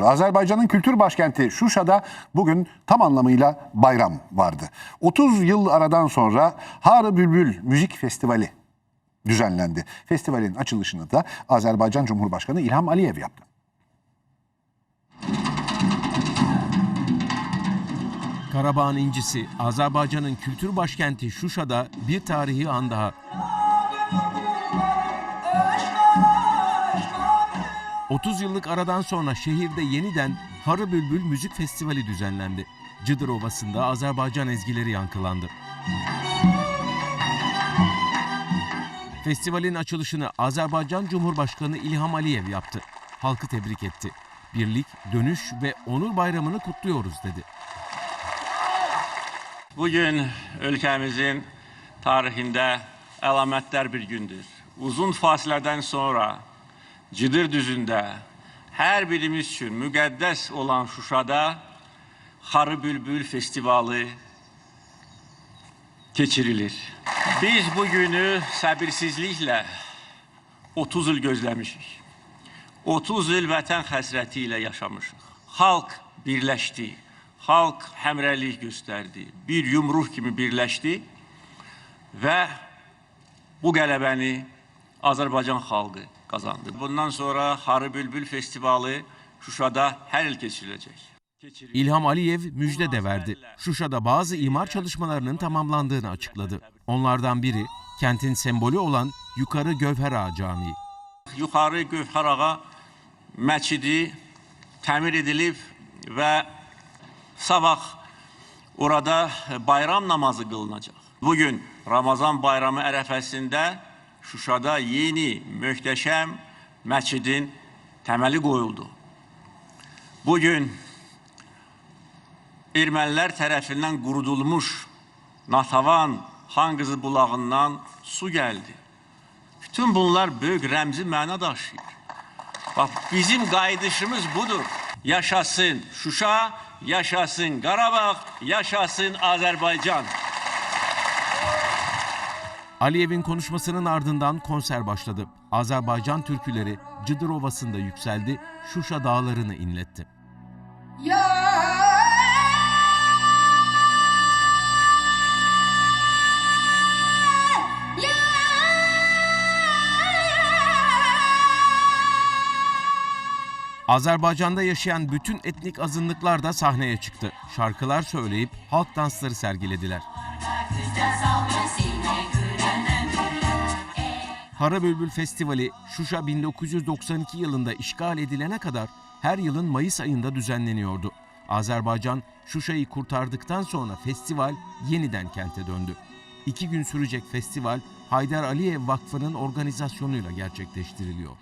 Azerbaycan'ın kültür başkenti Şuşa'da bugün tam anlamıyla bayram vardı. 30 yıl aradan sonra Harı Bülbül Müzik Festivali düzenlendi. Festivalin açılışını da Azerbaycan Cumhurbaşkanı İlham Aliyev yaptı. Karabağ'ın incisi Azerbaycan'ın kültür başkenti Şuşa'da bir tarihi an daha. 30 yıllık aradan sonra şehirde yeniden Harı Bülbül Müzik Festivali düzenlendi. Cıdır Ovası'nda Azerbaycan ezgileri yankılandı. Festivalin açılışını Azerbaycan Cumhurbaşkanı İlham Aliyev yaptı. Halkı tebrik etti. Birlik, dönüş ve onur bayramını kutluyoruz dedi. Bugün ölkəmizin tarixində əlamətdar bir gündür. Uzun fasilədən sonra Cıdır düzündə hər birimiz üçün müqəddəs olan Şuşada Xarı Bülbül festivalı keçirilir. Biz bu günü səbirsizliklə 30 il gözləmişik. 30 il vətən həsrəti ilə yaşamışıq. Xalq birləşdi. Xalq həmrəylik göstərdi. Bir yumruq kimi birləşdi və bu qələbəni Azərbaycan xalqı qazandı. Bundan sonra Harı Bülbül Festivalı Şuşada il keçiriləcək. Keçirilir. İlham Aliyev müjde de verdi. Şuşa'da bazı imar çalışmalarının tamamlandığını açıkladı. Onlardan biri kentin sembolü olan Yukarı Gövher Ağa Camii. Yuxarı Gövhər ağa məscidi təmir edilib və sabah orada bayram namazı qılınacaq. Bugün Ramazan bayramı ərəfəsində Şuşada yeni möhtəşəm məscidin təməli qoyuldu. Bugün ermənilər tərəfindən qurudulmuş Natavan Hangızı bulağından su gəldi. Bütün bunlar böyük rəmzi məna daşıyır. Bax, bizim qayıdışımız budur. Yaşasın Şuşa, yaşasın Qarabağ, yaşasın Azərbaycan. Aliyev'in konuşmasının ardından konser başladı. Azerbaycan türküleri Cıdır Ovası'nda yükseldi, Şuşa dağlarını inletti. Ya Azerbaycan'da yaşayan bütün etnik azınlıklar da sahneye çıktı. Şarkılar söyleyip halk dansları sergilediler. Hara Bülbül Festivali Şuşa 1992 yılında işgal edilene kadar her yılın Mayıs ayında düzenleniyordu. Azerbaycan Şuşa'yı kurtardıktan sonra festival yeniden kente döndü. İki gün sürecek festival Haydar Aliyev Vakfı'nın organizasyonuyla gerçekleştiriliyor.